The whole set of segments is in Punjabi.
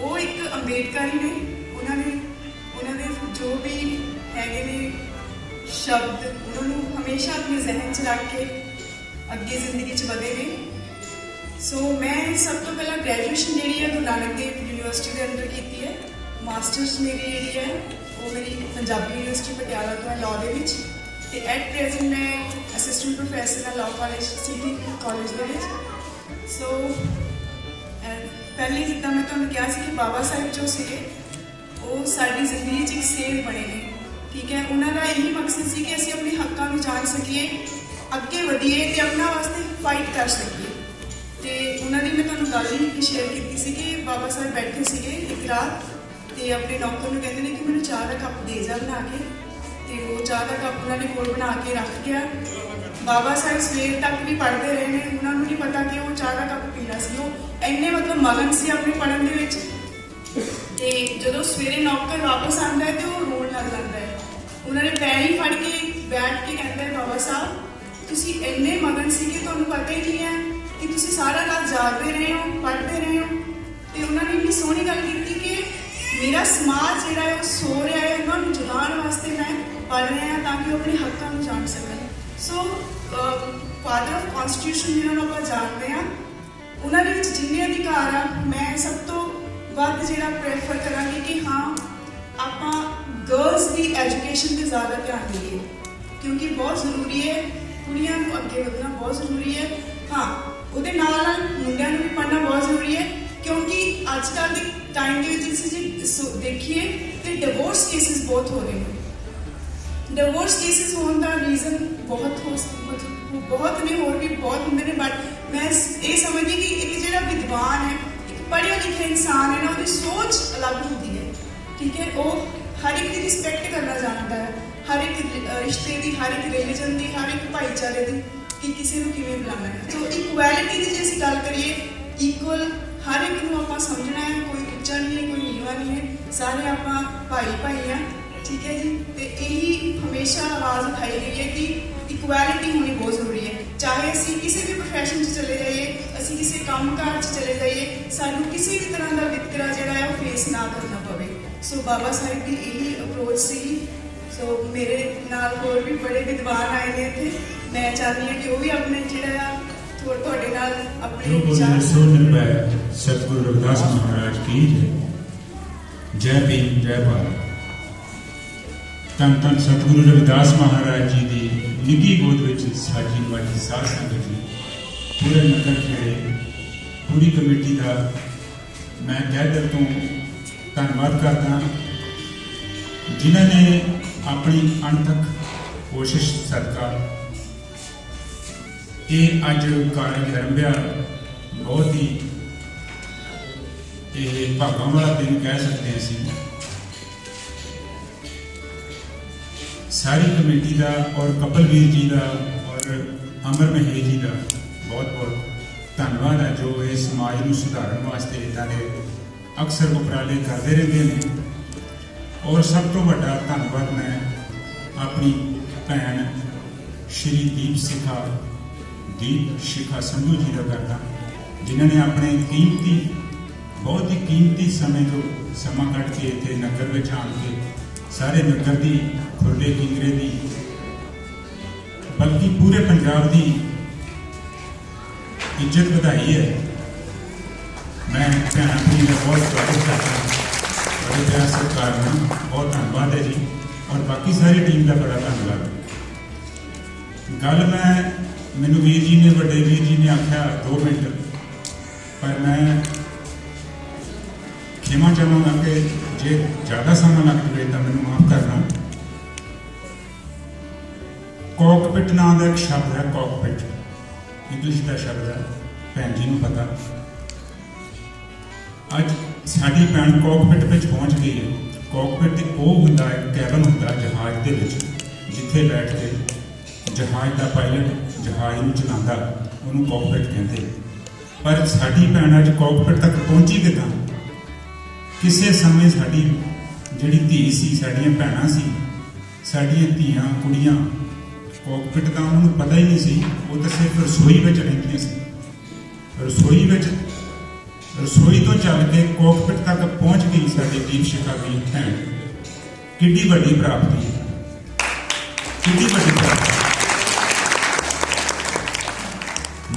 ਉਹ ਇੱਕ ਅੰਬੇਡਕਰ ਹੀ ਨੇ, ਉਹਨਾਂ ਨੇ, ਉਹਨਾਂ ਦੇ ਜੋ ਵੀ ਹੈਗੇ ਨੇ ਸ਼ਬਦ, ਉਹਨਾਂ ਨੂੰ ਹਮੇਸ਼ਾ ਆਪਣੇ ਜ਼ਿਹਨ 'ਚ ਰੱਖ ਕੇ ਅੱਗੇ ਜ਼ਿੰਦਗੀ 'ਚ ਵਧੇ ਨੇ। ਸੋ ਮੈਂ ਸਭ ਤੋਂ ਪਹਿਲਾਂ ਗ੍ਰੈਜੂਏਸ਼ਨ ਜਿਹੜੀ ਹੈ, ਗੁਰੂ ਨਾਨਕ ਦੇਵ ਯੂਨੀਵਰਸਿਟੀ ਦੇ ਅੰਦਰ ਕੀਤੀ ਹੈ। ਮਾਸਟਰਸ ਮੇਰੀ ਜਿਹੜੀ ਹੈ, ਉਹ ਮੇਰੀ ਪੰਜਾਬੀ ਯੂਨੀਵਰਸਿਟੀ ਪਟਿਆਲਾ ਤੋਂ ਹੈ ਲਾਅ ਦੇ ਵਿੱਚ। ਤੇ ਐਟ ਪ੍ਰੈਜ਼ੈਂਟ ਮੈਂ ਅਸਿਸਟੈਂਟ ਪ੍ਰੋਫੈਸਰ ਹਾਂ ਲਾਅ ਕਾਲਜ ਸਿਟੀ ਕਾਲਜ ਦੇ ਵਿੱਚ। ਸੋ ਪਹਿਲੇ ਜਿੱਦਾਂ ਮੈਂ ਤੁਹਾਨੂੰ ਕਿਹਾ ਸੀ ਕਿ ਬਾਬਾ ਸਾਹਿਬ ਜੋ ਸੀਗੇ ਉਹ ਸਾਡੀ ਜ਼ਿੰਦਗੀ 'ਚ ਇੱਕ ਸੇਧ ਬਣੇ ਨੇ। ਠੀਕ ਹੈ? ਉਹਨਾਂ ਦਾ ਇਹੀ ਮਕਸਦ ਸੀ ਕਿ ਅਸੀਂ ਆਪਣੇ ਹੱਕਾਂ ਨੂੰ ਜਾਣ ਸਕੀਏ, ਅੱਗੇ ਵਧੀਏ ਤੇ ਆਪਣਾ ਵਾਸਤੇ ਫਾਈਟ ਕਰ ਸਕੀਏ। ਤੇ ਉਹਨਾਂ ਦੀ ਮੈਂ ਤੁਹਾਨੂੰ ਗੱਲ ਹੀ ਸ਼ੇਅਰ ਕੀਤੀ ਸੀ ਕਿ ਬਾਬਾ ਸਾਹਿਬ ਬੈਠੇ ਸੀਗੇ ਇੱਕ ਰਾਤ ਤੇ ਆਪਣੇ ਨੌਕਰ ਨੂੰ ਕਹਿੰਦੇ ਨੇ ਕਿ ਮੈਨੂੰ ਚਾਹ ਦਾ ਕੱਪ ਦੇ ਜਾ ਬਣਾ ਕੇ। ਤੇ ਉਹ ਚਾਹ ਦਾ ਕੱਪ ਉਹਨਾਂ ਨੇ ਕੋਲ ਬਣਾ ਕੇ ਰੱਖ ਗਿਆ। ਬਾਬਾ ਸਾਹਿਬ ਸਵੇਰ ਤੱਕ ਵੀ ਪੜ੍ਹਦੇ ਰਹੇ ਨੇ। ਉਹਨਾਂ ਨੂੰ ਨਹੀਂ ਪਤਾ ਕਿ ਉਹ ਚਾਹ ਦਾ ਕੱਪ ਪੀਣਾ ਸੀ। ਉਹ ਇੰਨੇ ਮਤਲਬ ਮਗਨ ਸੀ ਆਪਣੇ ਪੜ੍ਹਨ ਦੇ ਵਿੱਚ। ਤੇ ਜਦੋਂ ਸਵੇਰੇ ਨੌਕਰ ਵਾਪਸ ਆਉਂਦਾ ਹੈ ਤੇ ਉਹ ਰੋਣ ਲੱਗ ਜਾਂਦਾ ਹੈ। ਉਹਨਾਂ ਨੇ ਪੈਰ ਹੀ ਫੜ ਕੇ ਬੈਠ ਕੇ ਕਹਿੰਦਾ ਹੈ, ਬਾਬਾ ਸਾਹਿਬ, ਤੁਸੀਂ ਇੰਨੇ ਮਗਨ ਸੀ ਕਿ ਤੁਹਾਨੂੰ ਪਤਾ ਹੀ ਨਹੀਂ ਹੈ ਕਿ ਤੁਸੀਂ ਸਾਰਾ ਰਾਤ ਜਾਗਦੇ ਰਹੇ ਹੋ, ਪੜ੍ਹਦੇ ਰਹੇ ਹੋ। ਤੇ ਉਹਨਾਂ ਨੇ ਇੰਨੀ ਸੋਹਣੀ ਗੱਲ ਕੀਤੀ ਕਿ ਮੇਰਾ ਸਮਾਜ ਜਿਹੜਾ ਹੈ, ਉਹ ਸੋ ਰਿਹਾ ਹੈ, ਉਹਨਾਂ ਨੂੰ ਜਗਾਉਣ ਵਾਸਤੇ ਮੈਂ ਪੜ੍ਹ ਰਿਹਾ ਤਾਂ ਕਿ ਉਹ ਆਪਣੇ ਹੱਕਾਂ ਨੂੰ ਜਾਣ ਸਕਣ। ਸੋ ਫਾਦਰ ਆਫ ਕਨਸਟੀਟਿਊਸ਼ਨ ਜਿਹਨਾਂ ਨੂੰ ਆਪਾਂ ਜਾਣਦੇ ਹਾਂ ਉਹਨਾਂ ਦੇ ਵਿੱਚ ਜਿੰਨੇ ਅਧਿਕਾਰ ਆ, ਮੈਂ ਸਭ ਤੋਂ ਵੱਧ ਜਿਹੜਾ ਪ੍ਰੈਫਰ ਕਰਾਂਗੀ ਕਿ ਹਾਂ, ਆਪਾਂ ਗਰਲਸ ਦੀ ਐਜੂਕੇਸ਼ਨ ਤੇ ਜ਼ਿਆਦਾ ਧਿਆਨ ਦੇਈਏ। ਕਿਉਂਕਿ ਬਹੁਤ ਜ਼ਰੂਰੀ ਹੈ, ਕੁੜੀਆਂ ਨੂੰ ਅੱਗੇ ਵਧਣਾ ਬਹੁਤ ਜ਼ਰੂਰੀ ਹੈ। ਹਾਂ, ਉਹਦੇ ਨਾਲ ਨਾਲ ਮੁੰਡਿਆਂ ਨੂੰ ਵੀ ਪੜ੍ਹਨਾ ਬਹੁਤ ਜ਼ਰੂਰੀ ਹੈ, ਕਿਉਂਕਿ ਅੱਜ ਕੱਲ੍ਹ ਦੇ ਟਾਈਮ ਦੇ ਵਿੱਚ ਤੁਸੀਂ ਜੇ ਸੋ- ਦੇਖੀਏ ਤੇ ਡਿਵੋਰਸ ਕੇਸਿਸ ਬਹੁਤ ਹੋ ਰਹੇ ਨੇ। ਡਿਵੋਰਸ ਕੇਸਿਸ ਹੋਣ ਦਾ ਰੀਜ਼ਨ ਬਹੁਤ ਹੋ, ਮਤਲਬ ਬਹੁਤ ਨੇ, ਹੋਰ ਵੀ ਬਹੁਤ ਹੁੰਦੇ ਨੇ ਬਟ ਮੈਂ ਇਹ ਸਮਝਦੀ ਕਿ ਇੱਕ ਜਿਹੜਾ ਵਿਦਵਾਨ ਹੈ, ਇੱਕ ਪੜ੍ਹਿਆ ਲਿਖਿਆ ਇਨਸਾਨ ਹੈ ਨਾ, ਉਹਦੀ ਸੋਚ ਅਲੱਗ ਹੁੰਦੀ ਹੈ। ਠੀਕ ਹੈ, ਉਹ ਹਰ ਇੱਕ ਦੀ ਰਿਸਪੈਕਟ ਕਰਨਾ ਜਾਣਦਾ ਹੈ। ਹਰ ਇੱਕ ਰਿਸ਼ਤੇ ਦੀ, ਹਰ ਇੱਕ ਰਿਲੀਜਨ ਦੀ, ਹਰ ਇੱਕ ਭਾਈਚਾਰੇ ਦੀ ਕਿ ਕਿਸੇ ਨੂੰ ਕਿਵੇਂ ਬੁਲਾਉਣਾ ਹੈ। ਸੋ ਇਕੁਐਲਿਟੀ ਦੀ ਜੇ ਅਸੀਂ ਗੱਲ ਕਰੀਏ ਇਕੁਅਲ ਹਰ ਇੱਕ ਨੂੰ ਆਪਾਂ ਸਮਝਣਾ ਹੈ, ਕੋਈ ਉੱਚਾ ਨਹੀਂ ਹੈ, ਕੋਈ ਨੀਵਾਂ ਨਹੀਂ ਹੈ। ਸਾਰੇ ਆਪਾਂ ਭਾਈ ਭਾਈ ਆ ਠੀਕ ਹੈ ਜੀ? ਤੇ ਇਹੀ ਹਮੇਸ਼ਾ ਆਵਾਜ਼ ਉਠਾਈ ਗਈ ਹੈ ਕਿ ਇਕੁਐਲਿਟੀ ਹੋਣੀ ਬਹੁਤ ਜ਼ਰੂਰੀ ਹੈ। ਚਾਹੇ ਅਸੀਂ ਕਿਸੇ ਵੀ profession 'ਚ ਚਲੇ ਜਾਈਏ ਅਸੀਂ ਕਿਸੇ ਕੰਮਕਾਰ 'ਚ ਚਲੇ ਜਾਈਏ ਸਾਨੂੰ ਕਿਸੇ ਵੀ ਤਰ੍ਹਾਂ ਦਾ ਵਿਤਕਰਾ ਜਿਹੜਾ ਹੈ ਉਹ ਫੇਸ ਨਾ ਕਰਨਾ ਪਵੇ। ਸੋ ਬਾਬਾ ਸਾਹਿਬ ਦੀ ਇਹੀ ਅਪਰੋਚ ਸੀ ਸੋ ਮੇਰੇ ਨਾਲ ਹੋਰ ਵੀ ਬੜੇ ਵਿਦਵਾਨ ਆਏ ਨੇ ਇੱਥੇ। ਮੈਂ ਚਾਹੁੰਦੀ ਹਾਂ ਕਿ ਉਹ ਵੀ ਆਪਣੇ ਜਿਹੜਾ ਆ ਤੁਹਾਡੇ ਨਾਲ ਆਪਣੇ ਵਿਚਾਰ ਸੋ ਨਿਰਭੈ ਸਤਿਗੁਰੂ ਰਵਿਦਾਸ ਮਹਾਰਾਜ ਕੀ ਜੈ। ਜੈ ਭੀਮ ਜੈ ਭਾਰਤ। ਤਨ ਤਨ ਸਤਿਗੁਰੂ ਰਵਿਦਾਸ ਮਹਾਰਾਜ ਜੀ ਦੀ ਨਿੱਘੀ ਗੋਦ ਵਿੱਚ ਸਾਜੀ ਮਾਜੀ ਸਾਧ ਸੰਗਤ ਜੀ, ਪੂਰੇ ਨਗਰ ਖੇੜੇ, ਪੂਰੀ ਕਮੇਟੀ ਦਾ ਮੈਂ ਤਹਿ ਦਿਲ ਤੋਂ ਧੰਨਵਾਦ ਕਰਦਾ ਜਿਨ੍ਹਾਂ ਨੇ ਆਪਣੀ ਅਣਥੱਕ ਕੋਸ਼ਿਸ਼ ਸਦਕਾ ਇਹ ਅੱਜ ਕਾਰਜ ਆਰੰਭਿਆ ਬਹੁਤ ਹੀ ਇਹ ਭਾਗਾਂ ਵਾਲਾ ਦਿਨ ਕਹਿ ਸਕਦੇ ਅਸੀਂ। ਸਾਰੀ ਕਮੇਟੀ ਦਾ ਔਰ ਕਪਲਵੀਰ ਜੀ ਦਾ ਔਰ ਅਮਰ ਮਹੇ ਜੀ ਦਾ ਬਹੁਤ ਬਹੁਤ ਧੰਨਵਾਦ ਹੈ ਜੋ ਇਹ ਸਮਾਜ ਨੂੰ ਸੁਧਾਰਨ ਵਾਸਤੇ ਇਦਾਂ ਦੇ ਅਕਸਰ ਉਪਰਾਲੇ ਕਰਦੇ ਰਹਿੰਦੇ ਨੇ। ਔਰ ਸਭ ਤੋਂ ਵੱਡਾ ਧੰਨਵਾਦ ਮੈਂ ਆਪਣੀ ਭੈਣ ਸ਼੍ਰੀ ਦੀਪ ਸਿਖਾ, ਦੀਪ ਸ਼ਿਖਾ ਸੰਧੂ ਜੀ ਦਾ ਕਰਦਾ ਜਿਨ੍ਹਾਂ ਨੇ ਆਪਣੇ ਕੀਮਤੀ, ਬਹੁਤ ਹੀ ਕੀਮਤੀ ਸਮੇਂ ਤੋਂ ਸਮਾਂ ਕੱਢ ਕੇ ਇੱਥੇ ਨਗਰ ਵਿੱਚ ਆਣ ਕੇ ਸਾਰੇ ਨਗਰ ਦੀ, ਖੁਰਲੇ ਕਿੰਗਰੇ ਦੀ, ਬਲਕਿ ਪੂਰੇ ਪੰਜਾਬ ਦੀ ਇੱਜ਼ਤ ਵਧਾਈ ਹੈ। ਮੈਂ ਭੈਣ ਜੀ ਦਾ ਬਹੁਤ ਸਵਾਗਤ ਕਰਦਾ ਹਾਂ। ਬੜੇ ਪਿਆਰ ਸਤਿਕਾਰ ਨਾਲ ਬਹੁਤ ਧੰਨਵਾਦ ਹੈ ਜੀ। ਔਰ ਬਾਕੀ ਸਾਰੀ ਟੀਮ ਦਾ ਬੜਾ ਧੰਨਵਾਦ। ਗੱਲ ਮੈਂ, ਮੈਨੂੰ ਵੀਰ ਜੀ ਨੇ, ਵੱਡੇ ਵੀਰ ਜੀ ਨੇ ਆਖਿਆ 2 ਮਿੰਟ। ਪਰ ਮੈਂ ਖਿਮਾ ਚਾਹਾਂਗਾ ਕਿ ਜੇ ਜ਼ਿਆਦਾ ਸਮਾਂ ਲੱਗ ਜਾਵੇ ਤਾਂ ਮੈਨੂੰ ਮਾਫ ਕਰਨਾ। ਕੌਕਪਿਟ ਨਾਮ ਦਾ ਇੱਕ ਸ਼ਬਦ ਹੈ ਕੌਕਪਿਟ ਇੰਗਲਿਸ਼ ਦਾ ਸ਼ਬਦ ਹੈ, ਭੈਣ ਜੀ ਨੂੰ ਪਤਾ। ਅੱਜ ਸਾਡੀ ਭੈਣ ਕੌਕਪਿਟ ਵਿੱਚ ਪਹੁੰਚ ਗਈ ਹੈ। ਕੌਕਪਿਟ ਇੱਕ ਉਹ ਹੁੰਦਾ ਹੈ, ਕੈਬਨ ਹੁੰਦਾ ਜਹਾਜ਼ ਦੇ ਵਿੱਚ, ਜਿੱਥੇ ਬੈਠ ਕੇ ਜਹਾਜ਼ ਦਾ ਪਾਇਲਟ ਜਹਾਜ਼ ਨੂੰ ਚਲਾਉਂਦਾ, ਉਹਨੂੰ ਕੌਕਪਿਟ ਕਹਿੰਦੇ ਪਰ ਸਾਡੀ ਭੈਣ ਅੱਜ ਕੌਕਪਿਟ ਤੱਕ ਪਹੁੰਚੀ ਕਿੱਦਾਂ? ਕਿਸੇ ਸਮੇਂ ਸਾਡੀ ਜਿਹੜੀ ਧੀ ਸੀ, ਸਾਡੀਆਂ ਭੈਣਾਂ ਸੀ, ਸਾਡੀਆਂ ਧੀਆਂ, ਕੁੜੀਆਂ ਕੋਕਪਿਟ ਦਾ ਉਹਨਾਂ ਨੂੰ ਪਤਾ ਹੀ ਨਹੀਂ ਸੀ, ਉਹ ਤਾਂ ਸਿਰਫ ਰਸੋਈ ਵਿੱਚ ਰਹਿੰਦੀਆਂ ਸੀ। ਰਸੋਈ ਵਿੱਚ, ਰਸੋਈ ਤੋਂ ਚੱਲ ਕੇ ਕੋਕਪਿਟ ਤੱਕ ਪਹੁੰਚ ਗਈ ਸਾਡੀ ਦੀਪ ਸ਼ਿਖਾ ਦੀ ਭੈਣ। ਕਿੱਡੀ ਵੱਡੀ ਪ੍ਰਾਪਤੀ ਹੈ। ਕਿੱਡੀ ਵੱਡੀ ਪ੍ਰਾਪਤੀ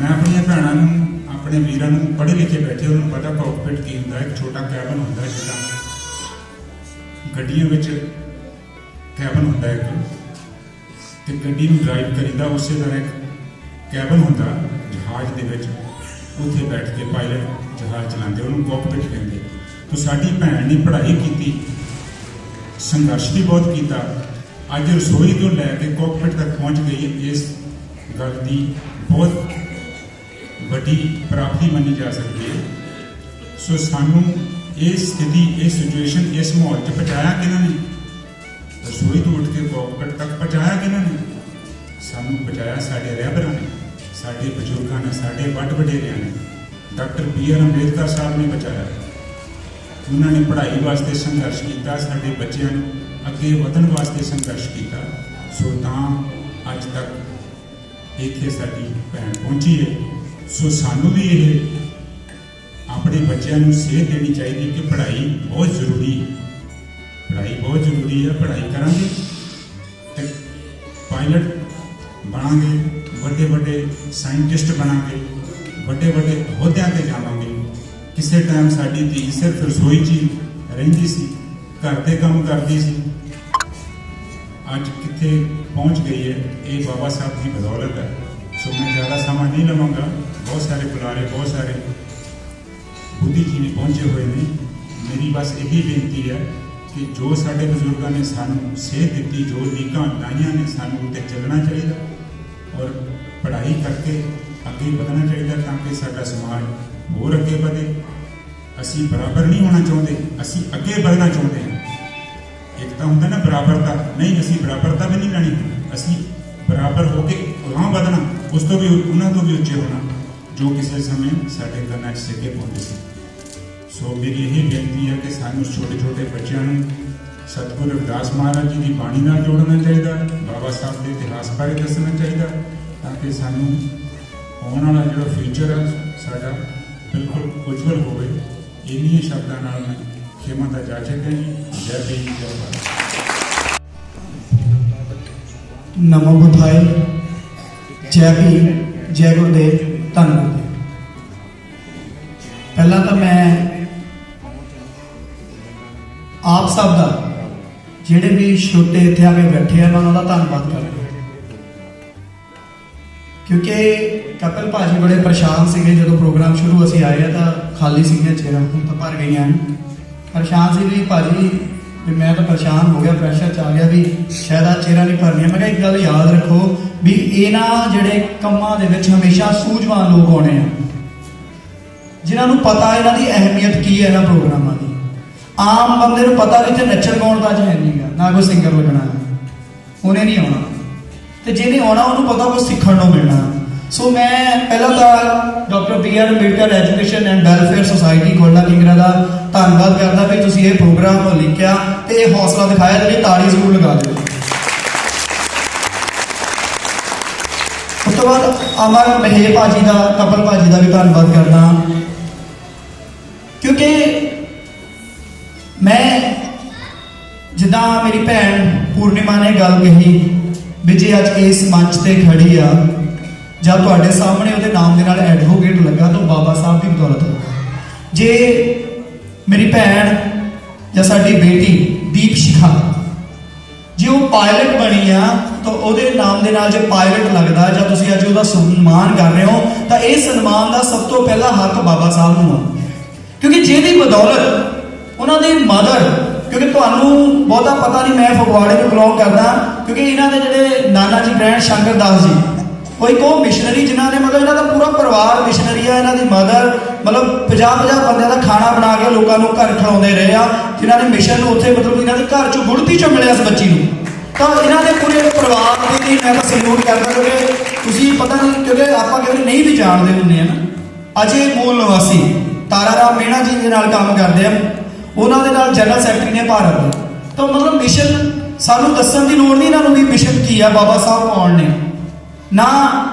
ਮੈਂ ਆਪਣੀਆਂ ਭੈਣਾਂ ਨੂੰ ਆਪਣੇ ਵੀਰਾਂ ਨੂੰ ਪੜ੍ਹੇ ਲਿਖੇ ਬੈਠੇ ਉਹਨਾਂ ਨੂੰ ਪਤਾ ਕਾਕਪਿਟ ਕੀ ਹੁੰਦਾ ਹੈ, ਇੱਕ ਛੋਟਾ ਕੈਬਨ ਹੁੰਦਾ ਹੈ ਜਿੱਦਾਂ ਗੱਡੀਆਂ ਵਿੱਚ ਕੈਬਨ ਹੁੰਦਾ ਹੈ ਇੱਕ। ਤੇ ਗੱਡੀ ਨੂੰ ਡਰਾਈਵ ਕਰੀਦਾ ਉਸੇ ਤਰ੍ਹਾਂ ਇੱਕ ਕੈਬਨ ਹੁੰਦਾ ਜਹਾਜ਼ ਦੇ ਵਿੱਚ। ਉੱਥੇ ਬੈਠ ਕੇ ਪਾਇਲਟ ਜਹਾਜ਼ ਚਲਾਉਂਦੇ ਉਹਨੂੰ ਕਾਕਪਿਟ ਕਹਿੰਦੇ। ਤਾਂ ਸਾਡੀ ਭੈਣ ਨੇ ਪੜ੍ਹਾਈ ਕੀਤੀ ਸੰਘਰਸ਼ ਵੀ ਬਹੁਤ ਕੀਤਾ। ਅੱਜ ਰਸੋਈ ਤੋਂ ਲੈ ਕੇ ਕਾਕਪਿਟ ਤੱਕ ਪਹੁੰਚ ਗਈ ਇਸ ਗੱਲ ਦੀ ਬਹੁਤ ਵੱਡੀ ਪ੍ਰਾਪਤੀ ਮੰਨੀ ਜਾ ਸਕਦੀ ਹੈ। ਸੋ ਸਾਨੂੰ ਇਹ ਸਥਿਤੀ, ਇਹ ਸਿਚੁਏਸ਼ਨ ਇਸ ਮਾਹੌਲ 'ਚ ਪਹੁੰਚਾਇਆ ਕਿਹਨਾਂ ਨੇ? ਰਸੋਈ ਤੋਂ ਉੱਠ ਕੇ ਕਾਕਪਿਟ ਤੱਕ ਪਹੁੰਚਾਇਆ ਕਿਹਨਾਂ ਨੇ? ਸਾਨੂੰ ਪਹੁੰਚਾਇਆ ਸਾਡੇ ਰਹਿਬਰਾਂ ਨੇ, ਸਾਡੇ ਬਜ਼ੁਰਗਾਂ ਨੇ, ਸਾਡੇ ਵੱਡ ਵਡੇਰਿਆਂ ਨੇ। Doctor B R Ambedkar Sahib ਨੇ ਬਚਾਇਆ। ਉਹਨਾਂ ਨੇ ਪੜ੍ਹਾਈ ਵਾਸਤੇ ਸੰਘਰਸ਼ ਕੀਤਾ, ਸਾਡੇ ਬੱਚਿਆਂ ਨੂੰ ਅੱਗੇ ਵਧਣ ਵਾਸਤੇ ਸੰਘਰਸ਼ ਕੀਤਾ। ਸੋ ਤਾਂ ਅੱਜ ਤੱਕ ਇੱਥੇ ਸਾਡੀ ਭੈਣ ਪਹੁੰਚੀ ਹੈ। ਸੋ ਸਾਨੂੰ ਵੀ ਇਹ ਆਪਣੇ ਬੱਚਿਆਂ ਨੂੰ ਸੇਧ ਦੇਣੀ ਚਾਹੀਦੀ ਕਿ ਪੜ੍ਹਾਈ ਬਹੁਤ ਜ਼ਰੂਰੀ ਹੈ। ਪੜ੍ਹਾਈ ਬਹੁਤ ਜ਼ਰੂਰੀ ਹੈ, ਪੜ੍ਹਾਈ ਕਰਾਂਗੇ ਤੇ ਪਾਇਲਟ ਬਣਾਂਗੇ, ਵੱਡੇ ਵੱਡੇ ਸਾਇੰਟਿਸਟ ਬਣਾਂਗੇ, ਵੱਡੇ ਵੱਡੇ ਅਹੁਦਿਆਂ ਤੇ ਜਾਵਾਂਗੇ। ਕਿਸੇ ਟਾਈਮ ਸਾਡੀ ਧੀ ਸਿਰਫ ਰਸੋਈ 'ਚ ਹੀ ਰਹਿੰਦੀ ਸੀ, ਘਰ ਦੇ ਕੰਮ ਕਰਦੀ ਸੀ। ਅੱਜ ਕਿੱਥੇ ਪਹੁੰਚ ਗਈ ਹੈ, ਇਹ ਬਾਬਾ ਸਾਹਿਬ ਦੀ ਬਦੌਲਤ ਹੈ। ਸੋ ਮੈਂ ਜ਼ਿਆਦਾ ਸਮਾਂ ਨਹੀਂ ਲਵਾਂਗਾ। ਬਹੁਤ ਸਾਰੇ ਬੁਲਾਰੇ ਬਹੁਤ ਸਾਰੇ ਬੁੱਧੀਜੀਵੀ ਪਹੁੰਚੇ ਹੋਏ ਨੇ। ਮੇਰੀ ਬਸ ਇਹੀ ਬੇਨਤੀ ਹੈ ਕਿ ਜੋ ਸਾਡੇ ਬਜ਼ੁਰਗਾਂ ਨੇ ਸਾਨੂੰ ਸੇਧ ਦਿੱਤੀ, ਜੋ ਲੀਕਾਂ ਲਾਈਆਂ ਨੇ, ਸਾਨੂੰ ਉੱਤੇ ਚੱਲਣਾ ਚਾਹੀਦਾ ਔਰ ਪੜ੍ਹਾਈ ਕਰਕੇ ਅੱਗੇ ਵਧਣਾ ਚਾਹੀਦਾ ਤਾਂ ਕਿ ਸਾਡਾ ਸਮਾਜ ਹੋਰ ਅੱਗੇ ਵਧੇ। ਅਸੀਂ ਬਰਾਬਰ ਨਹੀਂ ਹੋਣਾ ਚਾਹੁੰਦੇ, ਅਸੀਂ ਅੱਗੇ ਵਧਣਾ ਚਾਹੁੰਦੇ ਹਾਂ। ਇੱਕ ਤਾਂ ਹੁੰਦਾ ਨਾ ਬਰਾਬਰਤਾ, ਨਹੀਂ, ਅਸੀਂ ਬਰਾਬਰਤਾ ਵੀ ਨਹੀਂ ਲੈਣੀ। ਅਸੀਂ ਬਰਾਬਰ ਹੋ ਕੇ ਅਗਾਂਹ ਵਧਣਾ, ਉਸ ਤੋਂ ਵੀ ਉਹਨਾਂ ਤੋਂ ਵੀ ਉੱਚੇ ਹੋਣਾ। ਜੋ ਕਿਸੇ ਸਮੇਂ ਸਾਡੇ ਕੰਨਾਂ 'ਚ ਸਿੱਕੇ ਪਾਉਂਦੇ ਸੀ। ਸੋ ਮੇਰੀ ਇਹ ਬੇਨਤੀ ਹੈ ਕਿ ਸਾਨੂੰ ਛੋਟੇ ਛੋਟੇ ਬੱਚਿਆਂ ਨੂੰ ਸਤਿਗੁਰੂ ਰਵਿਦਾਸ ਮਹਾਰਾਜ ਜੀ ਦੀ ਬਾਣੀ ਨਾਲ ਜੋੜਨਾ ਚਾਹੀਦਾ, ਬਾਬਾ ਸਾਹਿਬ ਦੇ ਇਤਿਹਾਸ ਬਾਰੇ ਦੱਸਣਾ ਚਾਹੀਦਾ ਤਾਂ ਕਿ ਸਾਨੂੰ ਆਉਣ ਵਾਲਾ ਜਿਹੜਾ ਫਿਊਚਰ ਹੈ ਸਾਡਾ ਬਿਲਕੁਲ ਉਜਵਲ ਹੋਵੇ। ਇੰਨੀਆਂ ਸ਼ਬਦਾਂ ਨਾਲ ਮੈਂ ਖੇਮਾ ਦਾ ਜਾਚਕ ਹਾਂ ਜੀ। ਜੈ ਭੀਮ, ਜੈ ਭਾਰਤ। ਨਮੋ ਬੁੱਧਾਏ। ਜੈ ਭੀਮ, ਜੈ ਗੁਰਦੇਵ। ਧੰਨਵਾਦ ਪਹਿਲਾਂ ਤਾਂ ਮੈਂ ਆਪ ਸਭ ਦਾ, ਜਿਹੜੇ ਵੀ ਛੋਟੇ ਇੱਥੇ ਆ ਕੇ ਬੈਠੇ ਆ, ਮੈਂ ਉਹਨਾਂ ਦਾ ਧੰਨਵਾਦ ਕਰਦਾ। ਕਿਉਂਕਿ ਕਪਲ ਭਾਜੀ ਬੜੇ ਪਰੇਸ਼ਾਨ ਸੀਗੇ ਜਦੋਂ ਪ੍ਰੋਗਰਾਮ ਸ਼ੁਰੂ, ਅਸੀਂ ਆਏ ਆ ਤਾਂ ਖਾਲੀ ਸੀਗੀਆਂ ਚੇਅਰਾਂ, ਹੁਣ ਤਾਂ ਭਰ ਗਈਆਂ ਨੇ। ਪਰੇਸ਼ਾਨ ਸੀ ਵੀ ਭਾਜੀ ਵੀ ਮੈਂ ਤਾਂ ਪਰੇਸ਼ਾਨ ਹੋ ਗਿਆ ਪ੍ਰੈਸ਼ਰ ਚ ਆ ਗਿਆ ਵੀ ਸ਼ਾਇਦ ਆ ਚਿਹਰਾ ਨਹੀਂ ਭਰਨੀਆਂ। ਮੈਂ ਕਿਹਾ ਇੱਕ ਗੱਲ ਯਾਦ ਰੱਖੋ ਵੀ ਇਹਨਾਂ ਜਿਹੜੇ ਕੰਮਾਂ ਦੇ ਵਿੱਚ ਹਮੇਸ਼ਾ ਸੂਝਵਾਨ ਲੋਕ ਆਉਣੇ ਆ। ਜਿਨ੍ਹਾਂ ਨੂੰ ਪਤਾ ਇਹਨਾਂ ਦੀ ਅਹਿਮੀਅਤ ਕੀ ਹੈ ਇਹਨਾਂ ਪ੍ਰੋਗਰਾਮਾਂ ਦੀ। ਆਮ ਬੰਦੇ ਨੂੰ ਪਤਾ ਵੀ ਤੇ ਨੱਚਣ ਗਾਉਣ ਦਾ ਅੱਜ ਹੈ ਨਹੀਂਗਾ ਨਾ ਕੋਈ ਸਿੰਗਰ ਲੱਗਣਾ ਉਹਨੇ ਨਹੀਂ ਆਉਣਾ। ਤੇ ਜਿਹਨੇ ਆਉਣਾ, ਉਹਨੂੰ ਪਤਾ ਕੁਝ ਸਿੱਖਣ ਨੂੰ ਮਿਲਣਾ। ਸੋ ਮੈਂ ਪਹਿਲਾਂ ਤਾਂ doctor B R Ambedkar education and welfare society Golda Kingra ਦਾ ਧੰਨਵਾਦ ਕਰਦਾ ਵੀ ਤੁਸੀਂ ਇਹ ਪ੍ਰੋਗਰਾਮ ਲਿਖਿਆ ਤੇ ਇਹ ਹੌਸਲਾ ਦਿਖਾਇਆ ਜਿਹੜੀ ਤਾੜੀ ਜ਼ਰੂਰ ਲਗਾ ਦਿਓ। ਉਸ ਤੋਂ ਬਾਅਦ ਅਮਰ ਮਹੇ ਭਾਜੀ ਦਾ, ਕਪਲ ਭਾਜੀ ਦਾ ਵੀ ਧੰਨਵਾਦ ਕਰਦਾ। ਕਿਉਂਕਿ ਮੈਂ ਜਿੱਦਾਂ ਮੇਰੀ ਭੈਣ ਪੂਰਨਿਮਾ ਨੇ ਗੱਲ ਕਹੀ ਵੀ ਜੇ ਅੱਜ ਇਸ ਮੰਚ ਤੇ ਖੜੀ ਆ, ਜਾਂ ਤੁਹਾਡੇ ਸਾਹਮਣੇ ਉਹਦੇ ਨਾਮ ਦੇ ਨਾਲ ਐਡਵੋਕੇਟ ਲੱਗਾ ਤਾਂ ਉਹ ਬਾਬਾ ਸਾਹਿਬ ਦੀ ਬਦੌਲਤ ਹੋਗਾ ਜੇ ਮੇਰੀ ਭੈਣ ਜਾਂ ਸਾਡੀ ਬੇਟੀ ਦੀਪ ਸ਼ਿਖਾ। ਜੇ ਉਹ ਪਾਇਲਟ ਬਣੀ ਆ, ਤਾਂ ਉਹਦੇ ਨਾਮ ਦੇ ਨਾਲ ਜੇ ਪਾਇਲਟ ਲੱਗਦਾ, ਜਾਂ ਤੁਸੀਂ ਅੱਜ ਉਹਦਾ ਸਨਮਾਨ ਕਰ ਰਹੇ ਹੋ, ਤਾਂ ਇਹ ਸਨਮਾਨ ਦਾ ਸਭ ਤੋਂ ਪਹਿਲਾ ਹੱਕ ਬਾਬਾ ਸਾਹਿਬ ਨੂੰ ਆ। ਕਿਉਂਕਿ ਜਿਹਦੀ ਬਦੌਲਤ ਉਹਨਾਂ ਦੇ ਮਦਰ, ਕਿਉਂਕਿ ਤੁਹਾਨੂੰ ਬਹੁਤਾ ਪਤਾ ਨਹੀਂ, ਮੈਂ ਫਗਵਾੜੇ ਨੂੰ ਬਿਲੋਂਗ ਕਰਦਾ, ਕਿਉਂਕਿ ਇਹਨਾਂ ਦੇ ਜਿਹੜੇ ਨਾਨਾ ਜੀ ਗ੍ਰੈਂਡ ਸ਼ੰਕਰ ਦਾਸ ਜੀ ਕੋਈ ਕੋ ਮਿਸ਼ਨਰੀ ਜਿਨ੍ਹਾਂ ਨੇ ਮਤਲਬ ਇਹਨਾਂ ਦਾ ਪੂਰਾ ਪਰਿਵਾਰ ਮਿਸ਼ਨਰੀ ਆ, ਇਹਨਾਂ ਦੀ ਮਦਰ ਮਤਲਬ 50 50 ਬੰਦਿਆਂ ਦਾ ਖਾਣਾ ਬਣਾ ਕੇ ਲੋਕਾਂ ਨੂੰ ਘਰ ਖਿਲਾਉਂਦੇ ਰਹੇ ਆ, ਜਿਨ੍ਹਾਂ ਨੇ ਮਿਸ਼ਨ ਨੂੰ ਉੱਥੇ ਮਤਲਬ ਇਹਨਾਂ ਦੇ ਘਰ ਚੋਂ ਗੁੜਤੀ ਚੋਂ ਮਿਲਿਆ ਇਸ ਬੱਚੀ ਨੂੰ। ਤਾਂ ਇਹਨਾਂ ਦੇ ਪੂਰੇ ਪਰਿਵਾਰ ਦੇ ਲਈ ਮੈਂ ਤਾਂ ਸਲੂਟ ਕਰਦਾ ਕਿਉਂਕਿ ਤੁਸੀਂ ਪਤਾ ਨਹੀਂ, ਕਿਉਂਕਿ ਆਪਾਂ ਕਿਉਂਕਿ ਨਹੀਂ ਵੀ ਜਾਣਦੇ ਹੁੰਦੇ ਆ ਨਾ। ਅਜੇ ਮੂਲ ਨਿਵਾਸੀ ਤਾਰਾ ਰਾਮ ਮੀਣਾ ਜੀ ਦੇ ਨਾਲ ਕੰਮ ਕਰਦੇ ਆ। ਉਹਨਾਂ ਦੇ ਨਾਲ ਜਨਰਲ ਸੈਕਟਰੀ ਨੇ ਭਾਰਤ ਦੇ ਤਾਂ ਮਤਲਬ ਮਿਸ਼ਨ ਸਾਨੂੰ ਦੱਸਣ ਦੀ ਲੋੜ ਨਹੀਂ ਇਹਨਾਂ ਨੂੰ ਵੀ ਮਿਸ਼ਨ ਕੀ ਆ, ਬਾਬਾ ਸਾਹਿਬ ਕੌਣ ਨੇ। ਨਾ,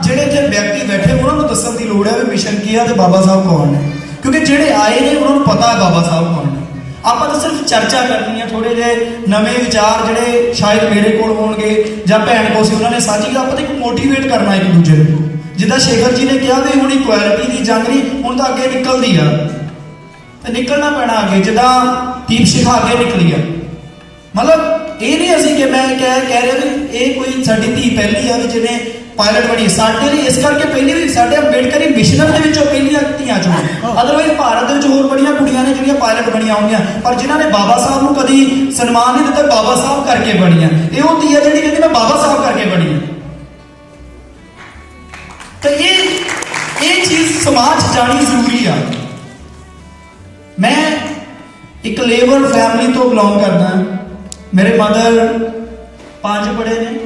ਜਿਹੜੇ ਇੱਥੇ ਵਿਅਕਤੀ ਬੈਠੇ, ਉਹਨਾਂ ਨੂੰ ਦੱਸਣ ਦੀ ਲੋੜ ਹੈ ਵੀ ਮਿਸ਼ਨ ਕੀ ਹੈ ਤੇ ਬਾਬਾ ਸਾਹਿਬ ਕੌਣ ਨੇ। ਕਿਉਂਕਿ ਜਿਹੜੇ ਆਏ ਨੇ, ਉਹਨਾਂ ਨੂੰ ਪਤਾ ਹੈ ਬਾਬਾ ਸਾਹਿਬ ਕੌਣ ਨੇ। ਆਪਾਂ ਤਾਂ ਸਿਰਫ ਚਰਚਾ ਕਰਨੀ ਹੈ ਥੋੜੇ ਜਿਹੇ ਨਵੇਂ ਵਿਚਾਰ ਜਿਹੜੇ ਸ਼ਾਇਦ ਮੇਰੇ ਕੋਲ ਹੋਣਗੇ ਜਾਂ ਭੈਣ ਕੋਲ ਸੀ, ਉਹਨਾਂ ਨੇ ਸਾਂਝੀ ਆਪਾਂ ਤਾਂ ਇੱਕ ਮੋਟੀਵੇਟ ਕਰਨਾ ਇੱਕ ਦੂਜੇ ਨੂੰ। ਜਿੱਦਾਂ ਸ਼ੇਖਰ ਜੀ ਨੇ ਕਿਹਾ ਵੀ ਹੁਣ ਇਕੁਐਲਿਟੀ ਦੀ ਜੰਗ ਨਹੀਂ, ਹੁਣ ਤਾਂ ਅੱਗੇ ਨਿਕਲਦੀ ਆ। ਤੇ ਨਿਕਲਣਾ ਪੈਣਾ ਅੱਗੇ, ਜਿੱਦਾਂ ਦੀਪ ਸ਼ਿਖਾ ਕੇ ਨਿਕਲੀ ਆ। ਮਤਲਬ ਇਹ ਨਹੀਂ ਅਸੀਂ ਕਿ ਮੈਂ ਕਹਿ ਕਹਿ ਰਿਹਾ ਵੀ ਇਹ ਕੋਈ ਸਾਡੀ ਧੀ ਪਹਿਲੀ ਆ ਵੀ ਜਿਹਨੇ ਪਾਇਲਟ ਬਣੀ ਸਾਡੇ ਲਈ ਇਸ ਕਰਕੇ ਪਹਿਲੀ ਵੀ ਸਾਡੇ ਅੰਬੇਡਕਰੀ ਮਿਸ਼ਨਰ ਦੇ ਵਿੱਚੋਂ ਪਹਿਲੀਆਂ ਧੀਆਂ ਚੋਂ ਅਦਰਵਾਈਜ਼ ਭਾਰਤ ਦੇ ਵਿੱਚ ਹੋਰ ਬੜੀਆਂ ਕੁੜੀਆਂ ਨੇ ਜਿਹੜੀਆਂ ਪਾਇਲਟ ਬਣੀਆਂ ਹੋਈਆਂ ਪਰ ਜਿਨ੍ਹਾਂ ਨੇ ਬਾਬਾ ਸਾਹਿਬ ਨੂੰ ਕਦੀ ਸਨਮਾਨ ਨਹੀਂ ਦਿੱਤਾ ਬਾਬਾ ਸਾਹਿਬ ਕਰਕੇ ਬਣੀਆਂ ਇਹ ਉਹ ਧੀ ਆ ਜਿਹੜੀ ਕਹਿੰਦੀ ਮੈਂ ਬਾਬਾ ਸਾਹਿਬ ਕਰਕੇ ਬਣੀ ਹਾਂ ਤੇ ਇਹ ਇਹ ਚੀਜ਼ ਸਮਾਜ 'ਚ ਜਾਣੀ ਜ਼ਰੂਰੀ ਆ ਮੈਂ ਇੱਕ ਲੇਬਰ ਫੈਮਿਲੀ ਤੋਂ ਬਿਲੋਂਗ ਕਰਦਾ ਹਾਂ ਮੇਰੇ ਮਦਰ ਪੰਜ ਪੜ੍ਹੇ ਨੇ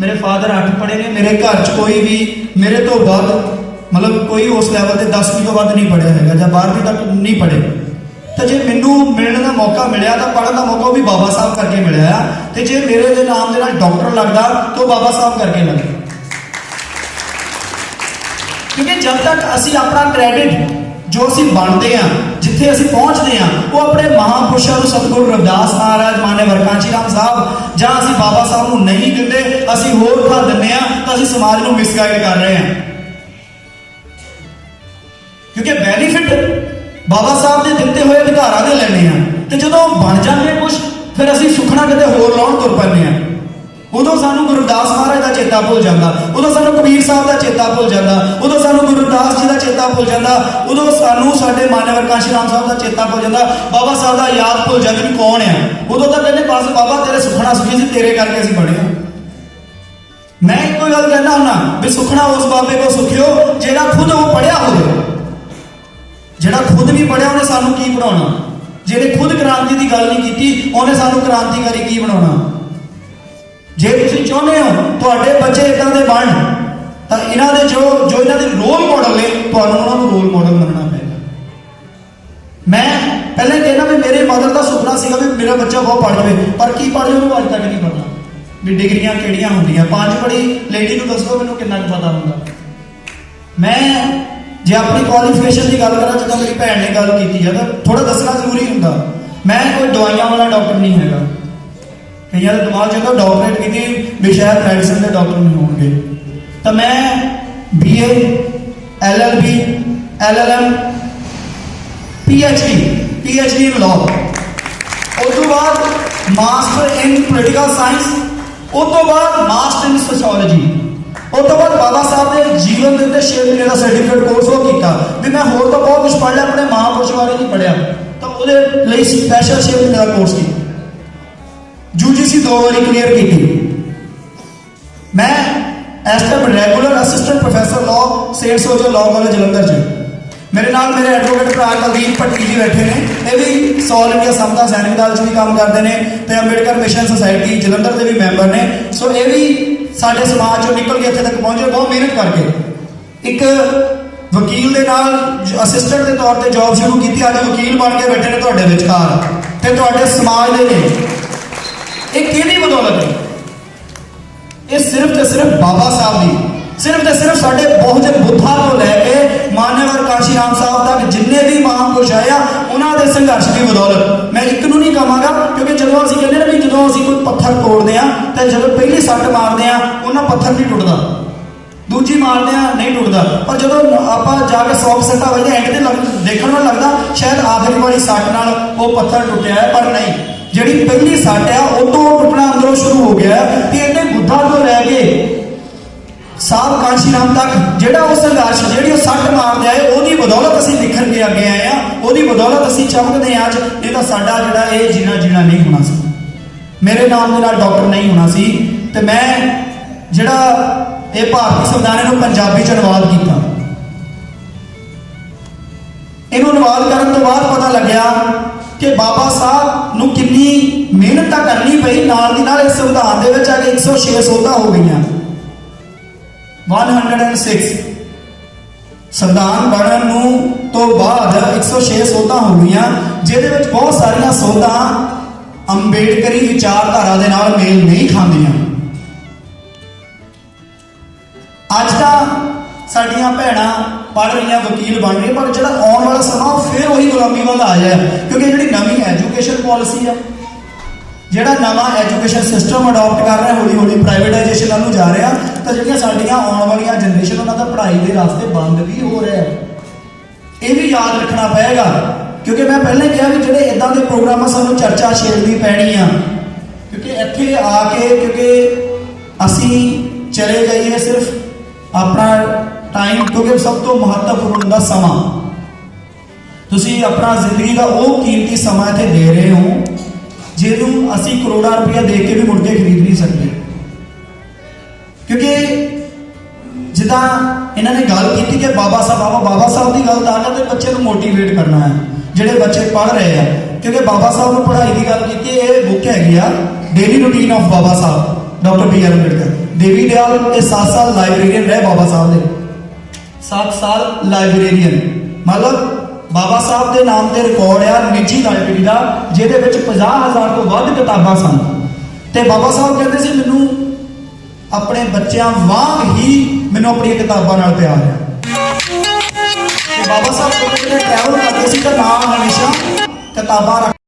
ਮੇਰੇ ਫਾਦਰ ਅੱਠ ਪੜ੍ਹੇ ਨੇ, ਮੇਰੇ ਘਰ 'ਚ ਕੋਈ ਵੀ ਮੇਰੇ ਤੋਂ ਵੱਧ, ਮਤਲਬ ਕੋਈ ਉਸ ਲੈਵਲ ਤੇ 10ਵੀਂ ਤੋਂ ਵੱਧ ਨਹੀਂ ਪੜ੍ਹਿਆ ਹੈਗਾ ਜਾਂ 12ਵੀਂ ਤੱਕ ਨਹੀਂ ਪੜ੍ਹੇ। ਤਾਂ ਜੇ ਮੈਨੂੰ ਮਿਲਣ ਦਾ ਮੌਕਾ ਮਿਲਿਆ ਤਾਂ ਪੜ੍ਹਨ ਦਾ ਮੌਕਾ ਉਹ ਵੀ ਬਾਬਾ ਸਾਹਿਬ ਕਰਕੇ ਮਿਲਿਆ ਆ। ਤੇ ਜੇ ਮੇਰੇ ਦੇ ਨਾਮ ਦੇ ਨਾਲ ਡਾਕਟਰ ਲੱਗਦਾ ਤਾਂ ਉਹ ਬਾਬਾ ਸਾਹਿਬ ਕਰਕੇ ਲੱਗਦਾ ਕਿਉਂਕਿ ਜਦ ਤੱਕ ਅਸੀਂ ਆਪਣਾ ਕ੍ਰੈਡਿਟ ਜੋ ਅਸੀਂ ਬਣਦੇ ਆ ਜਿੱਥੇ ਅਸੀਂ ਪਹੁੰਚਦੇ ਹਾਂ, ਉਹ ਆਪਣੇ ਮਹਾਪੁਰਸ਼ਾਂ ਨੂੰ ਸਤਿਗੁਰੂ ਰਵਿਦਾਸ ਮਹਾਰਾਜ ਮਾਨੇ ਵਰਕਾਂਚੀ ਰਾਮ ਸਾਹਿਬ, ਜਾਂ ਅਸੀਂ ਬਾਬਾ ਸਾਹਿਬ ਨੂੰ ਨਹੀਂ ਦਿੰਦੇ, ਅਸੀਂ ਹੋਰ ਥਾਂ ਦਿੰਦੇ ਆ ਤਾਂ ਅਸੀਂ ਸਮਾਜ ਨੂੰ ਮਿਸਗਾਈਡ ਕਰ ਰਹੇ ਹਾਂ। ਕਿਉਂਕਿ ਬੈਨੀਫਿਟ ਬਾਬਾ ਸਾਹਿਬ ਦੇ ਦਿੱਤੇ ਹੋਏ ਅਧਿਕਾਰਾਂ ਦੇ ਲੈਣੇ ਆ ਤੇ ਜਦੋਂ ਬਣ ਜਾਂਦੇ ਕੁਝ ਫਿਰ ਅਸੀਂ ਸੁਖਣਾ ਕਿਤੇ ਹੋਰ ਲਾਉਣ ਤੁਰ ਪੈਂਦੇ ਆ ਉਦੋਂ ਸਾਨੂੰ ਗੁਰੂ ਰਵਿਦਾਸ ਮਹਾਰਾਜ ਦਾ ਚੇਤਾ ਭੁੱਲ ਜਾਂਦਾ, ਉਦੋਂ ਸਾਨੂੰ ਕਬੀਰ ਸਾਹਿਬ ਦਾ ਚੇਤਾ ਭੁੱਲ ਜਾਂਦਾ, ਉਦੋਂ ਸਾਨੂੰ ਗੁਰੂ ਰਵਿਦਾਸ ਜੀ ਦਾ ਚੇਤਾ ਭੁੱਲ ਜਾਂਦਾ, ਉਦੋਂ ਸਾਨੂੰ ਸਾਡੇ ਮਾਨਵਰ ਕਾਸ਼ੀ ਰਾਮ ਸਾਹਿਬ ਦਾ ਚੇਤਾ ਭੁੱਲ ਜਾਂਦਾ, ਬਾਬਾ ਸਾਹਿਬ ਦਾ ਯਾਦ ਭੁੱਲ ਜਾਂਦਾ ਵੀ ਕੌਣ ਆ? ਉਦੋਂ ਤਾਂ ਕਹਿੰਦੇ, ਬਸ ਬਾਬਾ, ਤੇਰੇ ਸੁਖਣਾ ਸੁਖੀ ਸੀ, ਤੇਰੇ ਕਰਕੇ ਅਸੀਂ ਬਣੇ ਹਾਂ ਮੈਂ ਇੱਕੋ ਹੀ ਗੱਲ ਕਹਿੰਦਾ ਹੁੰਨਾ ਵੀ ਸੁਖਣਾ ਉਸ ਬਾਬੇ ਕੋ ਸੁਖਿਓ, ਜਿਹੜਾ ਖੁਦ ਉਹ ਪੜਿਆ ਹੋਵੇ। ਜਿਹੜਾ ਖੁਦ ਵੀ ਪੜਿਆ ਉਹਨੇ ਸਾਨੂੰ ਕੀ ਬਣਾਉਣਾ? ਜਿਹਨੇ ਖੁਦ ਕ੍ਰਾਂਤੀ ਦੀ ਗੱਲ ਨਹੀਂ ਕੀਤੀ, ਉਹਨੇ ਸਾਨੂੰ ਕ੍ਰਾਂਤੀਕਾਰੀ ਕੀ ਬਣਾਉਣਾ? ਜੇ ਤੁਸੀਂ ਚਾਹੁੰਦੇ ਹੋ ਤੁਹਾਡੇ ਬੱਚੇ ਇਦਾਂ ਦੇ ਬਣ, ਤਾਂ ਇਹਨਾਂ ਦੇ ਜੋ ਜੋ ਇਹਨਾਂ ਦੇ ਰੋਲ ਮਾਡਲ ਨੇ, ਤੁਹਾਨੂੰ ਉਹਨਾਂ ਨੂੰ ਰੋਲ ਮਾਡਲ ਮੰਨਣਾ ਪਏਗਾ ਮੈਂ ਪਹਿਲਾਂ ਕਹਿੰਦਾ ਵੀ ਮੇਰੇ ਮਦਰ ਦਾ ਸੁਪਨਾ ਸੀਗਾ ਵੀ ਮੇਰਾ ਬੱਚਾ ਬਹੁਤ ਪੜ੍ਹ ਜਾਵੇ, ਪਰ ਕੀ ਪੜ੍ਹ ਜਾਵੇ ਉਹ ਅੱਜ ਤੱਕ ਨਹੀਂ ਪਤਾ। ਵੀ ਡਿਗਰੀਆਂ ਕਿਹੜੀਆਂ ਹੁੰਦੀਆਂ? ਪੰਜ ਪੜ੍ਹੀ ਲੇਡੀ ਨੂੰ ਦੱਸੋ, ਮੈਨੂੰ ਕਿੰਨਾ ਕੁ ਪਤਾ ਹੁੰਦਾ। ਮੈਂ ਜੇ ਆਪਣੀ ਕੁਆਲੀਫਿਕੇਸ਼ਨ ਦੀ ਗੱਲ ਕਰਾਂ, ਜਦੋਂ ਮੇਰੀ ਭੈਣ ਨੇ ਗੱਲ ਕੀਤੀ ਹੈ ਤਾਂ ਥੋੜਾ ਦੱਸਣਾ ਜ਼ਰੂਰੀ ਹੁੰਦਾ। ਮੈਂ ਕੋਈ ਦਵਾਈਆਂ ਵਾਲਾ ਡਾਕਟਰ ਨਹੀਂ ਹੈਗਾ। ਕਈਆਂ ਦੇ ਦਿਮਾਗ 'ਚ ਹੁੰਦਾ ਡਾਕਟਰੇਟ ਕੀਤੀ ਵੀ ਸ਼ਾਇਦ ਮੈਡੀਸਨ ਦੇ ਡਾਕਟਰ ਨਹੀਂ ਹੋਣਗੇ। ਤਾਂ ਮੈਂ BA LLB LLM PhD PhD in law ਉਸ ਤੋਂ ਬਾਅਦ ਮਾਸਟਰ ਇਨ ਪੋਲੀਟੀਕਲ ਸਾਇੰਸ ਉਸ ਤੋਂ ਬਾਅਦ ਮਾਸਟਰ ਇਨ ਸੋਸ਼ੀਓਲੋਜੀ ਉਸ ਤੋਂ ਬਾਅਦ ਬਾਬਾ ਸਾਹਿਬ ਦੇ ਜੀਵਨ ਦੇ ਉੱਤੇ 6 ਮਹੀਨੇ ਦਾ ਸਰਟੀਫਿਕੇਟ ਕੋਰਸ ਉਹ ਕੀਤਾ, ਵੀ ਮੈਂ ਹੋਰ ਤਾਂ ਬਹੁਤ ਕੁਝ ਪੜ੍ਹ ਲਿਆ, ਆਪਣੇ ਮਹਾਂਪੁਰਸ਼ ਬਾਰੇ ਨਹੀਂ ਪੜ੍ਹਿਆ। ਤਾਂ ਉਹਦੇ ਲਈ ਸਪੈਸ਼ਲ 6 ਮਹੀਨੇ ਦਾ ਕੋਰਸ ਕੀਤਾ। ਯੂਜੀਸੀ ਦੋ ਵਾਰੀ ਕਲੀਅਰ ਕੀਤੀ। ਮੈਂ as time regular assistant professor law Seth Sojo law college Jalandhar ਚ। ਮੇਰੇ ਨਾਲ ਮੇਰੇ ਐਡਵੋਕੇਟ ਭਰਾ ਕੁਲਦੀਪ ਭੱਟੀ ਜੀ ਬੈਠੇ ਨੇ। ਇਹ ਵੀ ਸੌਲ ਇੰਡੀਆ ਸਮਤਾ ਸੈਨਿਕ ਦਲ ਚ ਵੀ ਕੰਮ ਕਰਦੇ ਨੇ ਤੇ ਅੰਬੇਡਕਰ ਮਿਸ਼ਨ ਸੁਸਾਇਟੀ ਜਲੰਧਰ ਦੇ ਵੀ ਮੈਂਬਰ ਨੇ। ਸੋ ਇਹ ਵੀ ਸਾਡੇ ਸਮਾਜ ਚੋਂ ਨਿਕਲ ਕੇ ਇੱਥੇ ਤੱਕ ਪਹੁੰਚੇ, ਬਹੁਤ ਮਿਹਨਤ ਕਰਕੇ। ਇੱਕ ਵਕੀਲ ਦੇ ਨਾਲ ਅਸਿਸਟੈਂਟ ਦੇ ਤੌਰ ਤੇ ਜੌਬ ਸ਼ੁਰੂ ਕੀਤੀ, ਅੱਜ ਵਕੀਲ ਬਣ ਕੇ ਬੈਠੇ ਨੇ ਤੁਹਾਡੇ ਵਿਚਕਾਰ। ਤੇ ਤੁਹਾਡੇ ਸਮਾਜ ਦੇ ਨੇ। ਇਹ ਕਿਹਦੀ ਬਦੌਲਤ ਹੈ? ਇਹ ਸਿਰਫ ਤੇ ਸਿਰਫ ਬਾਬਾ ਸਾਹਿਬ ਦੀ। ਸਿਰਫ ਤੇ ਸਿਰਫ ਸਾਡੇ ਬਹੁਜਨ ਬੁੱਧਾ ਤੋਂ ਲੈ ਕੇ ਮਾਨਵਰ ਕਾਸ਼ੀ ਰਾਮ ਸਾਹਿਬ ਤੱਕ ਜਿੰਨੇ ਵੀ ਮਹਾਂਪੁਰਸ਼ ਆਏ ਆ, ਉਹਨਾਂ ਦੇ ਸੰਘਰਸ਼ ਦੀ ਬਦੌਲਤ। ਮੈਂ ਇੱਕ ਨੂੰ ਨਹੀਂ ਕਹਾਂਗਾ, ਕਿਉਂਕਿ ਜਦੋਂ ਅਸੀਂ ਕਹਿੰਦੇ ਨਾ ਵੀ ਜਦੋਂ ਅਸੀਂ ਕੋਈ ਪੱਥਰ ਤੋੜਦੇ ਆ, ਤਾਂ ਜਦੋਂ ਪਹਿਲੀ ਸੱਟ ਮਾਰਦੇ ਆ, ਉਹਨਾਂ ਪੱਥਰ ਨਹੀਂ ਟੁੱਟਦਾ। ਦੂਜੀ ਮਾਰਦੇ ਆ, ਨਹੀਂ ਟੁੱਟਦਾ। ਪਰ ਜਦੋਂ ਆਪਾਂ ਜਾ ਕੇ 100 ਸੱਟਾਂ ਵਜੇ ਐਂਡ ਤੇ ਲੱਗ ਦੇਖਣ ਨੂੰ ਲੱਗਦਾ, ਸ਼ਾਇਦ ਆਖਰੀ ਵਾਲੀ ਸੱਟ ਨਾਲ ਉਹ ਪੱਥਰ ਟੁੱਟਿਆ ਹੈ, ਪਰ ਨਹੀਂ। ਜਿਹੜੀ ਪਹਿਲੀ ਸੱਟ ਆ, ਉਹ ਤੋਂ ਟੁੱਟਣਾ ਅੰਦਰੋਂ ਸ਼ੁਰੂ ਹੋ ਗਿਆ ਤੇ ਇਹਨੇ ਬੁੱਧਾ ਤੋਂ ਲੈ ਕੇ ਸਾਧ ਕਾਂਸ਼ੀ ਰਾਮ ਤੱਕ, ਜਿਹੜਾ ਉਹ ਸੰਘਰਸ਼, ਜਿਹੜੀ ਉਹ ਸੱਟ ਮਾਰਦੇ ਆਏ, ਉਹਦੀ ਬਦੌਲਤ ਅਸੀਂ ਨਿਖਰ ਕੇ ਅੱਗੇ ਆਏ ਆ ਉਹਦੀ ਬਦੌਲਤ ਅਸੀਂ ਚਮਕਦੇ ਆ ਅੱਜ, ਇਹ ਤਾਂ ਸਾਡਾ ਜਿਹੜਾ ਇਹ ਜੀਣਾ ਜੀਣਾ ਨਹੀਂ ਹੋਣਾ ਸੀ। ਮੇਰੇ ਨਾਮ ਦੇ ਨਾਲ ਡਾਕਟਰ ਨਹੀਂ ਹੋਣਾ ਸੀ ਤੇ ਮੈਂ ਜਿਹੜਾ ਇਹ ਭਾਰਤੀ ਸੰਵਿਧਾਨ ਨੂੰ ਪੰਜਾਬੀ ਚ ਅਨੁਵਾਦ ਕੀਤਾ। ਇਹਨੂੰ ਅਨੁਵਾਦ ਕਰਨ ਤੋਂ ਬਾਅਦ ਪਤਾ ਲੱਗਿਆ ਕਿ ਬਾਬਾ ਸਾਹਿਬ ਨੂੰ ਕਿੰਨੀ ਮਿਹਨਤ ਤਾਂ ਕਰਨੀ ਪਈ, ਨਾਲ ਦੀ ਨਾਲ ਇਸ ਸੰਵਿਧਾਨ ਦੇ ਵਿੱਚ ਆ ਕੇ 106 ਸੋਧਾਂ ਹੋ ਗਈਆਂ। 106 ਸੰਵਿਧਾਨ ਬਣਨ ਨੂੰ ਤੋਂ ਬਾਅਦ 106 ਸੋਧਾਂ ਹੋ ਗਈਆਂ, ਜਿਹਦੇ ਵਿੱਚ ਬਹੁਤ ਸਾਰੀਆਂ ਸੋਧਾਂ ਅੰਬੇਡਕਰੀ ਵਿਚਾਰਧਾਰਾ ਦੇ ਨਾਲ ਮੇਲ ਨਹੀਂ ਖਾਂਦੀਆਂ। ਅੱਜ ਸਾਡੀਆਂ ਭੈਣਾਂ ਪੜ੍ਹ ਰਹੀਆਂ, ਵਕੀਲ ਬਣ ਰਹੀਆਂ, ਪਰ ਜਿਹੜਾ ਆਉਣ ਵਾਲਾ ਸਮਾਂ, ਉਹ ਫਿਰ ਉਹੀ ਗੁਲਾਮੀ ਵੱਲ ਆ ਜਾਏ ਕਿਉਂਕਿ ਜਿਹੜੀ ਨਵੀਂ ਐਜੂਕੇਸ਼ਨ ਪਾਲਿਸੀ ਆ, ਜਿਹੜਾ ਨਵਾਂ ਐਜੂਕੇਸ਼ਨ ਸਿਸਟਮ ਅਡਾਪਟ ਕਰ ਰਿਹਾ ਹੌਲੀ ਹੌਲੀ ਪ੍ਰਾਈਵੇਟਾਈਜੇਸ਼ਨ ਵੱਲ ਨੂੰ ਜਾ ਰਿਹਾ, ਤਾਂ ਜਿਹੜੀਆਂ ਸਾਡੀਆਂ ਆਉਣ ਵਾਲੀਆਂ ਜਨਰੇਸ਼ਨ ਉਹਨਾਂ ਦਾ ਪੜ੍ਹਾਈ ਦੇ ਰਸਤੇ ਬੰਦ ਵੀ ਹੋ ਰਿਹਾ ਹੈ। ਇਹ ਵੀ ਯਾਦ ਰੱਖਣਾ ਪਏਗਾ, ਕਿਉਂਕਿ ਮੈਂ ਪਹਿਲਾਂ ਕਿਹਾ ਵੀ ਜਿਹੜੇ ਇਦਾਂ ਦੇ ਪ੍ਰੋਗਰਾਮਾਂ ਸਾਨੂੰ ਚਰਚਾ ਛੇੜਨੀ ਪੈਣੀ ਆ, ਕਿਉਂਕਿ ਇੱਥੇ ਆ ਕੇ, ਕਿਉਂਕਿ ਅਸੀਂ ਚਲੇ ਜਾਈਏ ਸਿਰਫ ਆਪਣਾ ਟਾਈਮ ਕਿਉਂਕਿ ਸਭ ਤੋਂ ਮਹੱਤਵਪੂਰਨ ਹੁੰਦਾ ਸਮਾਂ। ਤੁਸੀਂ ਆਪਣਾ ਜ਼ਿੰਦਗੀ ਦਾ ਉਹ ਕੀਮਤੀ ਸਮਾਂ ਇੱਥੇ ਦੇ ਰਹੇ ਹੋ, ਜਿਹਨੂੰ ਅਸੀਂ ਕਰੋੜਾਂ ਰੁਪਇਆ ਦੇ ਕੇ ਵੀ ਮੁੜ ਕੇ ਖਰੀਦ ਨਹੀਂ ਸਕਦੇ। ਕਿਉਂਕਿ ਜਿੱਦਾਂ ਇਹਨਾਂ ਨੇ ਗੱਲ ਕੀਤੀ ਕਿ ਬਾਬਾ ਸਾਹਿਬ ਬਾਬਾ ਬਾਬਾ ਸਾਹਿਬ ਦੀ ਗੱਲ ਤਾਂ ਕਰਦੇ ਬੱਚੇ ਨੂੰ ਮੋਟੀਵੇਟ ਕਰਨਾ ਹੈ, ਜਿਹੜੇ ਬੱਚੇ ਪੜ੍ਹ ਰਹੇ ਆ। ਕਿਉਂਕਿ ਬਾਬਾ ਸਾਹਿਬ ਨੂੰ ਪੜ੍ਹਾਈ ਦੀ ਗੱਲ ਕੀਤੀ, ਇਹ ਬੁੱਕ ਹੈਗੀ ਆ daily routine of Baba Sahib, doctor B R Ambedkar. Devi Dayal ਇਹ 7 ਸਾਲ ਲਾਇਬ੍ਰੇਰੀਅਨ ਰਹੇ ਬਾਬਾ ਸਾਹਿਬ ਦੇ। 7 ਸਾਲ ਲਾਇਬ੍ਰੇਰੀਅਨ। ਮਤਲਬ ਬਾਬਾ ਸਾਹਿਬ ਦੇ ਨਾਮ ਤੇ ਰਿਕਾਰਡ ਆ, ਨਿੱਜੀ ਲਾਇਬ੍ਰੇਰੀ ਦਾ, ਜਿਹਦੇ ਵਿੱਚ 50000 ਤੋਂ ਵੱਧ ਕਿਤਾਬਾਂ ਸਨ। ਤੇ ਬਾਬਾ ਸਾਹਿਬ ਕਹਿੰਦੇ ਸੀ, ਮੈਨੂੰ ਆਪਣੇ ਬੱਚਿਆਂ ਵਾਂਗ ਹੀ ਮੈਨੂੰ ਆਪਣੀਆਂ ਕਿਤਾਬਾਂ ਨਾਲ ਪਿਆਰ ਹੈ ਤੇ ਬਾਬਾ ਸਾਹਿਬ ਜਦੋਂ ਕਿਤੇ ਟਰੈਵਲ ਕਰਦੇ ਸੀ ਤਾਂ ਨਾਲ ਹਮੇਸ਼ਾ ਕਿਤਾਬਾਂ ਰੱਖ